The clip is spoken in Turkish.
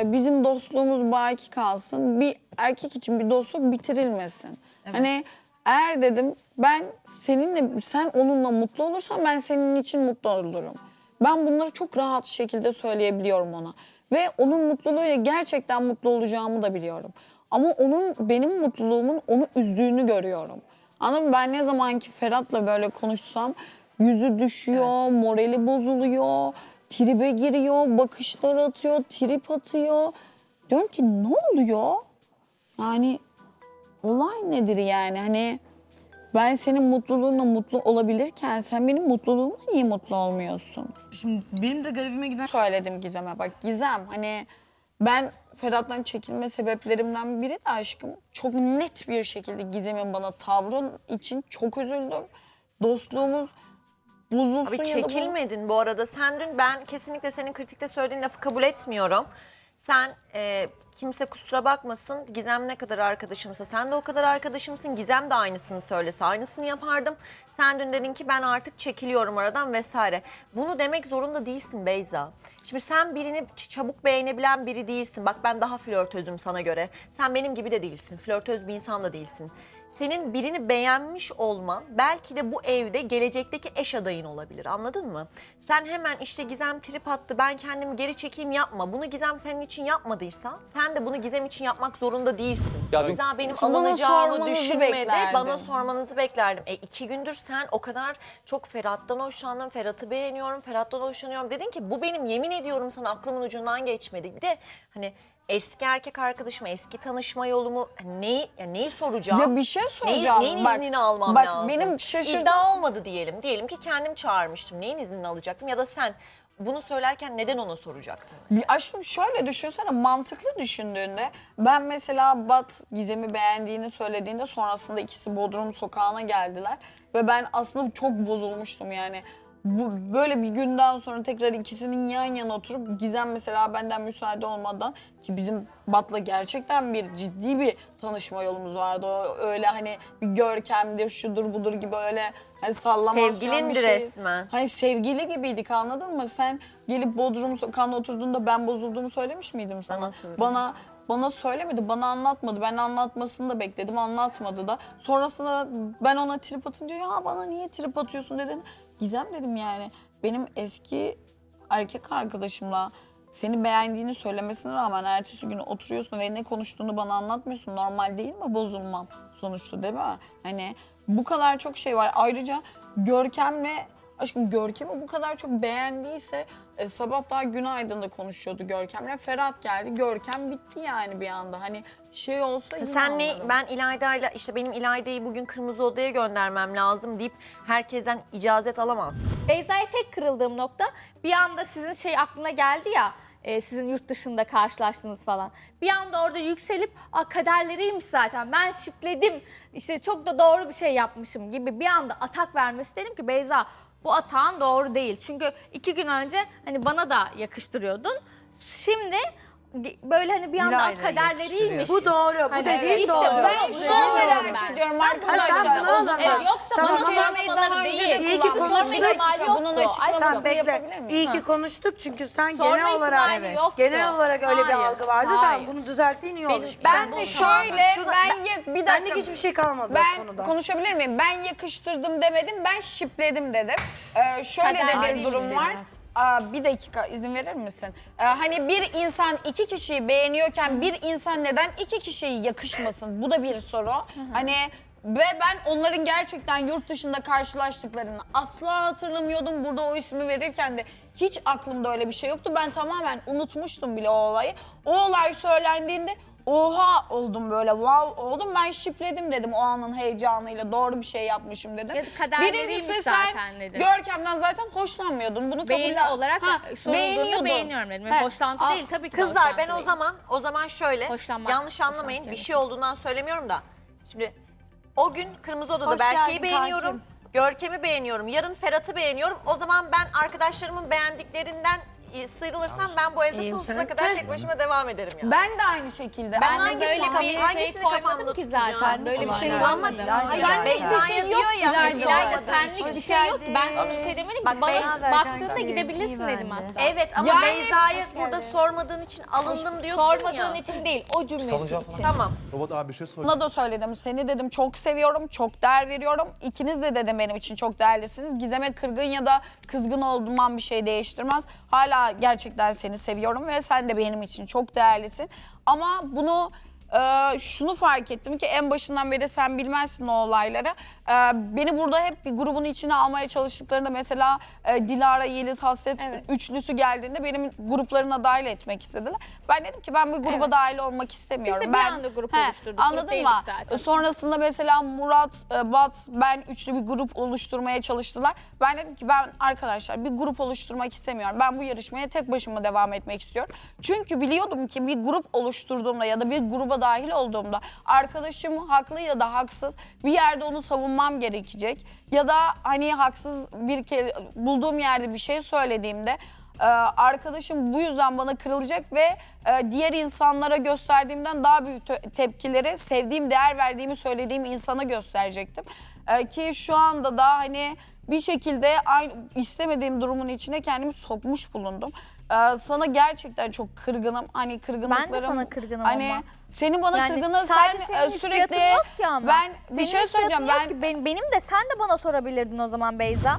Ee, bizim dostluğumuz baki kalsın. Bir erkek için bir dostluk bitirilmesin. Hani eğer dedim ben seninle sen onunla mutlu olursan ben senin için mutlu olurum. Ben bunları çok rahat şekilde söyleyebiliyorum ona. Ve onun mutluluğuyla gerçekten mutlu olacağımı da biliyorum. Ama onun benim mutluluğumun onu üzdüğünü görüyorum. Anladın mı? Ben ne zamanki Ferhat'la böyle konuşsam yüzü düşüyor, morali bozuluyor, tribe giriyor, bakışlar atıyor, trip atıyor. Diyorum ki ne oluyor? Yani olay nedir yani? Hani ben senin mutluluğunla mutlu olabilirken sen benim mutluluğumla niye mutlu olmuyorsun? Şimdi benim de garibime giden Söyledim Gizem'e bak Gizem hani ben Ferhat'tan çekilme sebeplerimden biri de aşkım çok net bir şekilde Gizem'in bana tavrın için çok üzüldüm. Dostluğumuz bozulsun Abi ya da bu- çekilmedin bu arada. Sen dün ben kesinlikle senin kritikte söylediğin lafı kabul etmiyorum. Sen e, kimse kusura bakmasın Gizem ne kadar arkadaşımsa sen de o kadar arkadaşımsın. Gizem de aynısını söylese aynısını yapardım. Sen dün dedin ki ben artık çekiliyorum aradan vesaire. Bunu demek zorunda değilsin Beyza. Şimdi sen birini ç- çabuk beğenebilen biri değilsin. Bak ben daha flörtözüm sana göre. Sen benim gibi de değilsin. Flörtöz bir insan da değilsin senin birini beğenmiş olman belki de bu evde gelecekteki eş adayın olabilir anladın mı? Sen hemen işte Gizem trip attı ben kendimi geri çekeyim yapma. Bunu Gizem senin için yapmadıysa sen de bunu Gizem için yapmak zorunda değilsin. Ya dün- Daha benim Bana alınacağımı sormanızı düşünmedi. beklerdim. Bana sormanızı beklerdim. E iki gündür sen o kadar çok Ferhat'tan hoşlandın. Ferhat'ı beğeniyorum. Ferhat'tan hoşlanıyorum. Dedin ki bu benim yemin ediyorum sana aklımın ucundan geçmedi. Bir de hani eski erkek arkadaşım, eski tanışma yolumu neyi, yani neyi soracağım? Ya bir şey Neyin, soracağım. neyin Bak- iznini almam bak lazım? benim şaşırdığım- İddia olmadı diyelim. Diyelim ki kendim çağırmıştım. Neyin iznini alacaktım? Ya da sen bunu söylerken neden ona soracaktın? Aşkım şöyle düşünsene mantıklı düşündüğünde ben mesela Bat Gizem'i beğendiğini söylediğinde sonrasında ikisi Bodrum sokağına geldiler ve ben aslında çok bozulmuştum yani. Bu, böyle bir günden sonra tekrar ikisinin yan yana oturup Gizem mesela benden müsaade olmadan ki bizim Bat'la gerçekten bir ciddi bir tanışma yolumuz vardı. O öyle hani bir görkemdir, şudur budur gibi öyle hani sallamasyon bir Sevgilindi şey. resmen. Hani sevgili gibiydik anladın mı? Sen gelip Bodrum sokağına oturduğunda ben bozulduğumu söylemiş miydim sana? Bana. Bana bana söylemedi, bana anlatmadı. Ben anlatmasını da bekledim, anlatmadı da. Sonrasında ben ona trip atınca ya bana niye trip atıyorsun dedin. Gizem dedim yani. Benim eski erkek arkadaşımla seni beğendiğini söylemesine rağmen ertesi gün oturuyorsun ve ne konuştuğunu bana anlatmıyorsun. Normal değil mi bozulmam sonuçta değil mi? Hani bu kadar çok şey var. Ayrıca Görkem'le Aşkım Görkem'i bu kadar çok beğendiyse e, sabah daha günaydın da konuşuyordu Görkem'le. Ferhat geldi. Görkem bitti yani bir anda. Hani şey olsa yine Sen ne, anlarım. ben İlayda'yla işte benim İlayda'yı bugün Kırmızı Oda'ya göndermem lazım deyip herkesten icazet alamazsın. Beyza'ya tek kırıldığım nokta bir anda sizin şey aklına geldi ya e, sizin yurt dışında karşılaştınız falan. Bir anda orada yükselip Aa, kaderleriymiş zaten ben şipledim işte çok da doğru bir şey yapmışım gibi bir anda atak vermesi dedim ki Beyza bu atağın doğru değil. Çünkü iki gün önce hani bana da yakıştırıyordun. Şimdi böyle hani bir anda İlayda'ya kaderleriymiş. Bu doğru, bu Hani dediğin işte doğru. Ben oluyor. şunu merak ediyorum Sen arkadaşlar. bunu O zaman Evet, yoksa Tamam, bana bu kelimeyi daha önce de İyi ki konuştuk. Bir bunun açıklamasını yapabilir miyim? İyi ki konuştuk çünkü sen Sorma genel olarak ihtimali yoktu. genel olarak öyle bir Hayır, algı vardı. hayır. Bunu düzelttiğin iyi olmuş. ben de bunu Şöyle ben bir Senlik dakika. hiçbir şey kalmadı Ben konuda. konuşabilir miyim? Ben yakıştırdım demedim, ben şipledim dedim. Ee, şöyle de bir durum var. Aa, bir dakika izin verir misin? Ee, hani bir insan iki kişiyi beğeniyorken bir insan neden iki kişiyi yakışmasın? Bu da bir soru. Hani ve ben onların gerçekten yurt dışında karşılaştıklarını asla hatırlamıyordum. Burada o ismi verirken de hiç aklımda öyle bir şey yoktu. Ben tamamen unutmuştum bile o olayı. O olay söylendiğinde oha oldum böyle wow oldum. Ben şipledim dedim o anın heyecanıyla doğru bir şey yapmışım dedim. Ya kaderleriymiş zaten dedim. Görkem'den zaten hoşlanmıyordun. Bunu Beğeni kabul olarak sorulduğunda beğeniyordun. beğeniyorum dedim. He, Hoşlantı al- değil tabii ki Kızlar ben o değil. zaman o zaman şöyle Hoşlanmak, yanlış anlamayın bir şey olduğundan söylemiyorum da. Şimdi o gün Kırmızı Oda'da Hoş Berke'yi geldin beğeniyorum. kankim. Görkem'i beğeniyorum. Yarın Ferhat'ı beğeniyorum. O zaman ben arkadaşlarımın beğendiklerinden e, sıyrılırsam ben bu evde sonsuza kadar tek başıma devam ederim yani. Ben de aynı şekilde. Ben Ama de böyle bir şey hangisini koymadım kafamda ki tutacağım? zaten. Böyle bir şey Ama- olmadı. Hayır, Sen ben- hiçbir şey yok İlayda. İlayda senlik bir şey yok. Ben sana bir şey demedim Bak, ki. Bana Beyza- baktığında gidebilirsin dedim hatta. Evet ama Yani- Beyza'ya burada sormadığın için alındım diyorsun Sormadığın ya. için değil, o cümlesi için. Tamam. Robot abi bir şey sorayım. Buna da söyledim. Seni dedim çok seviyorum, çok değer veriyorum. İkiniz de dedim benim için çok değerlisiniz. Gizem'e kırgın ya da kızgın olduğumdan bir şey değiştirmez. Hala gerçekten seni seviyorum ve sen de benim için çok değerlisin. Ama bunu e, şunu fark ettim ki en başından beri sen bilmezsin o olayları. E, beni burada hep bir grubun içine almaya çalıştıklarında mesela e, Dilara, Yeliz, Hasret Evet. üçlüsü geldiğinde benim gruplarına dahil etmek istediler. Ben dedim ki ben bu gruba Evet. dahil olmak istemiyorum. Bir ben, anda grup oluşturduk, grup Anladın değildik mı? zaten. Sonrasında mesela Murat, e, Bat, ben üçlü bir grup oluşturmaya çalıştılar. Ben dedim ki ben arkadaşlar bir grup oluşturmak istemiyorum. Ben bu yarışmaya tek başıma devam etmek istiyorum. Çünkü biliyordum ki bir grup oluşturduğumda ya da bir gruba dahil olduğumda arkadaşım haklı ya da haksız bir yerde onu savunmam gerekecek. Ya da hani haksız bir bulduğum yerde bir şey söylediğimde ee, arkadaşım bu yüzden bana kırılacak ve e, diğer insanlara gösterdiğimden daha büyük te- tepkileri sevdiğim, değer verdiğimi söylediğim insana gösterecektim. Ee, ki şu anda da hani bir şekilde aynı istemediğim durumun içine kendimi sokmuş bulundum. Ee, sana gerçekten çok kırgınım. Hani kırgınlıklarım. sana kırgınım hani ama. Senin bana Yani sadece sen senin e, sürekli yok ki ama. ben bir Senin şey söyleyeceğim ben ki. benim de sen de bana sorabilirdin o zaman Beyza.